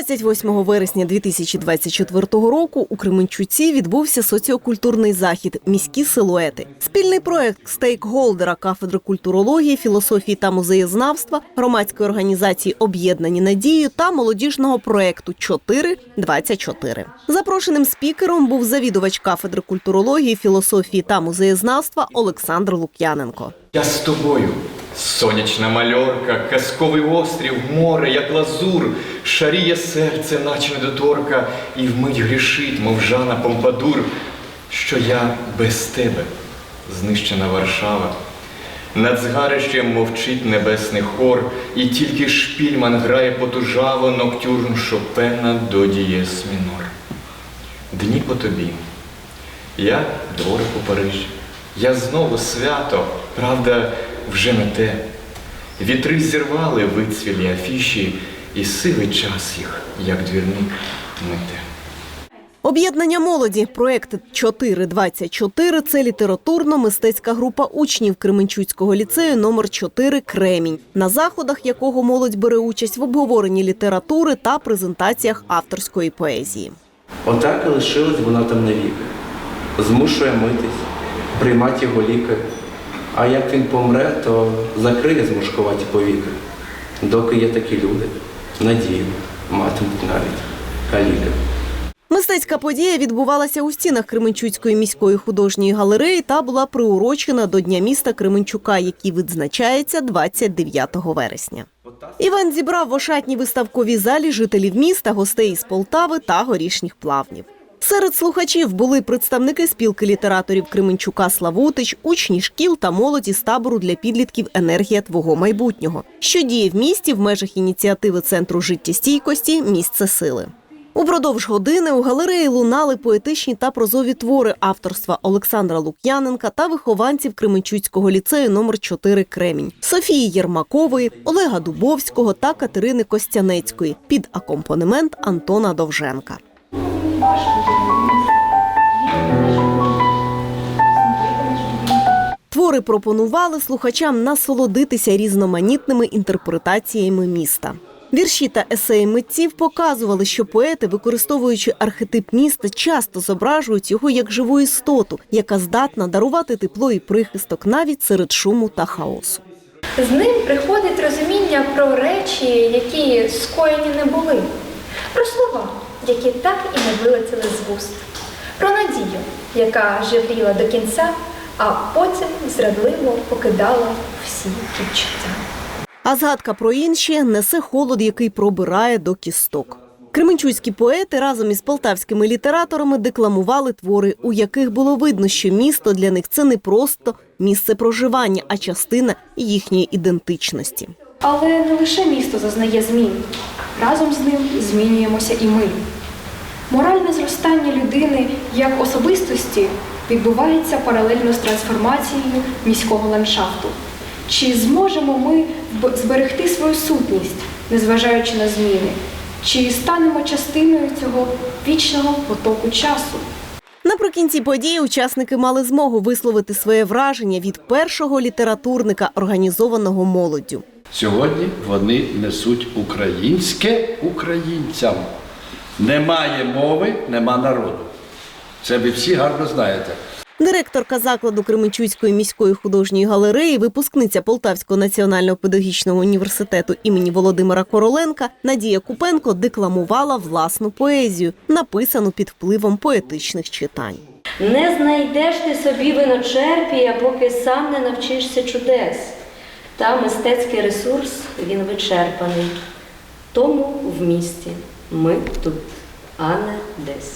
28 вересня 2024 року у Кременчуці відбувся соціокультурний захід Міські силуети. Спільний проект стейкхолдера кафедри культурології, філософії та музеєзнавства, громадської організації Об'єднані надією та молодіжного проекту 424. Запрошеним спікером був завідувач кафедри культурології, філософії та музеєзнавства Олександр Лук'яненко. Я з тобою. Сонячна мальорка, казковий острів, море, як лазур, шаріє серце, наче недоторка, і вмить грішить, мов Жана Помпадур, що я без тебе, знищена Варшава. Над згарищем мовчить небесний хор, і тільки шпільман грає потужаво ноктюрн Шопена до дієс мінор. Дні по тобі, я дворик у Парижі. Я знову свято, правда, вже не те. Вітри зірвали вицвілі афіші, і сивий час їх, як двірник, мете. Об'єднання молоді проект 424 – це літературно-мистецька група учнів Кременчуцького ліцею номер 4 Кремінь, на заходах якого молодь бере участь в обговоренні літератури та презентаціях авторської поезії. Отак і лишилась вона там навіки. Змушує митись, приймати його ліки. А як він помре, то закриє змушкуваті повіки. Доки є такі люди, надію матимуть навіть каліки. Мистецька подія відбувалася у стінах Кременчуцької міської художньої галереї та була приурочена до Дня міста Кременчука, який відзначається 29 вересня. Івент зібрав в ошатній виставковій залі жителів міста, гостей із Полтави та горішніх плавнів. Серед слухачів були представники спілки літераторів Кременчука Славутич, учні шкіл та молоді з табору для підлітків Енергія твого майбутнього, що діє в місті в межах ініціативи Центру життєстійкості Місце сили. Упродовж години у галереї лунали поетичні та прозові твори авторства Олександра Лук'яненка та вихованців Кременчуцького ліцею номер 4 Кремінь Софії Єрмакової, Олега Дубовського та Катерини Костянецької під акомпанемент Антона Довженка. Твори пропонували слухачам насолодитися різноманітними інтерпретаціями міста. Вірші та есеї митців показували, що поети, використовуючи архетип міста, часто зображують його як живу істоту, яка здатна дарувати тепло і прихисток навіть серед шуму та хаосу. З ним приходить розуміння про речі, які скоєні не були, про слова, які так і не вилетіли з вуст, про надію, яка живріла до кінця, а потім зрадливо покидала всі відчуття. А згадка про інші несе холод, який пробирає до кісток. Кременчуцькі поети разом із полтавськими літераторами декламували твори, у яких було видно, що місто для них це не просто місце проживання, а частина їхньої ідентичності. Але не лише місто зазнає змін. Разом з ним змінюємося і ми. Моральне зростання людини як особистості відбувається паралельно з трансформацією міського ландшафту. Чи зможемо ми зберегти свою сутність, незважаючи на зміни? Чи станемо частиною цього вічного потоку часу? Наприкінці події учасники мали змогу висловити своє враження від першого літературника, організованого молоддю. Сьогодні вони несуть українське українцям. Немає мови, нема народу. Це ви всі гарно знаєте. Директорка закладу Кременчуцької міської художньої галереї, випускниця Полтавського національного педагогічного університету імені Володимира Короленка Надія Купенко декламувала власну поезію, написану під впливом поетичних читань. Не знайдеш ти собі виночерпія, поки сам не навчишся чудес. Та мистецький ресурс він вичерпаний. Тому в місті ми тут, а не десь.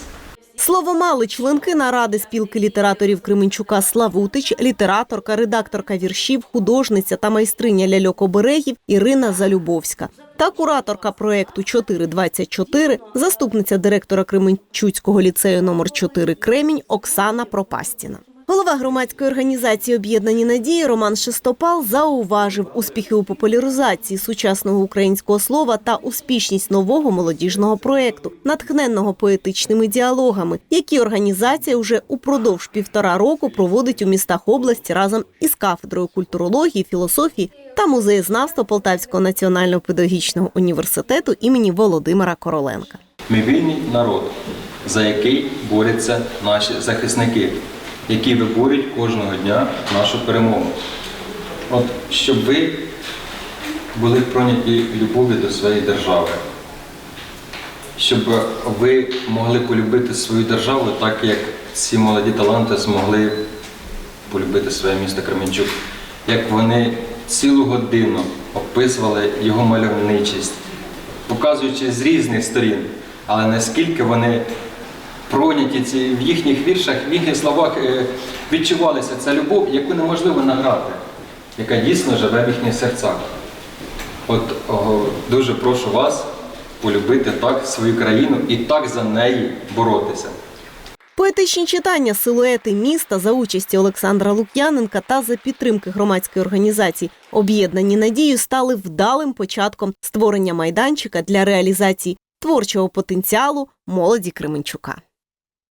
Слово мали членки наради спілки літераторів Кременчука Славутич, літераторка, редакторка віршів, художниця та майстриня ляльок оберегів Ірина Залюбовська та кураторка проекту 424, заступниця директора Кременчуцького ліцею номер 4 Кремінь Оксана Пропастіна. Голова громадської організації Об'єднані надії Роман Шестопал зауважив успіхи у популяризації сучасного українського слова та успішність нового молодіжного проекту, натхненного поетичними діалогами, які організація вже упродовж півтора року проводить у містах області разом із кафедрою культурології, філософії та музеєзнавства Полтавського національного педагогічного університету імені Володимира Короленка. Ми вільний народ, за який борються наші захисники, які виборюють кожного дня нашу перемогу. От щоб ви були пройняті любов'ю до своєї держави, щоб ви могли полюбити свою державу так, як ці молоді таланти змогли полюбити своє місто Кременчук, як вони цілу годину описували його мальовничість, показуючи з різних сторін, але наскільки вони пройняті ці в їхніх віршах, в їхніх словах е, відчувалася ця любов, яку неможливо награти, яка дійсно живе в їхніх серцях. От о, дуже прошу вас полюбити так свою країну і так за неї боротися. Поетичні читання силуети міста за участі Олександра Лук'яненка та за підтримки громадської організації Об'єднані надію стали вдалим початком створення майданчика для реалізації творчого потенціалу молоді Кременчука.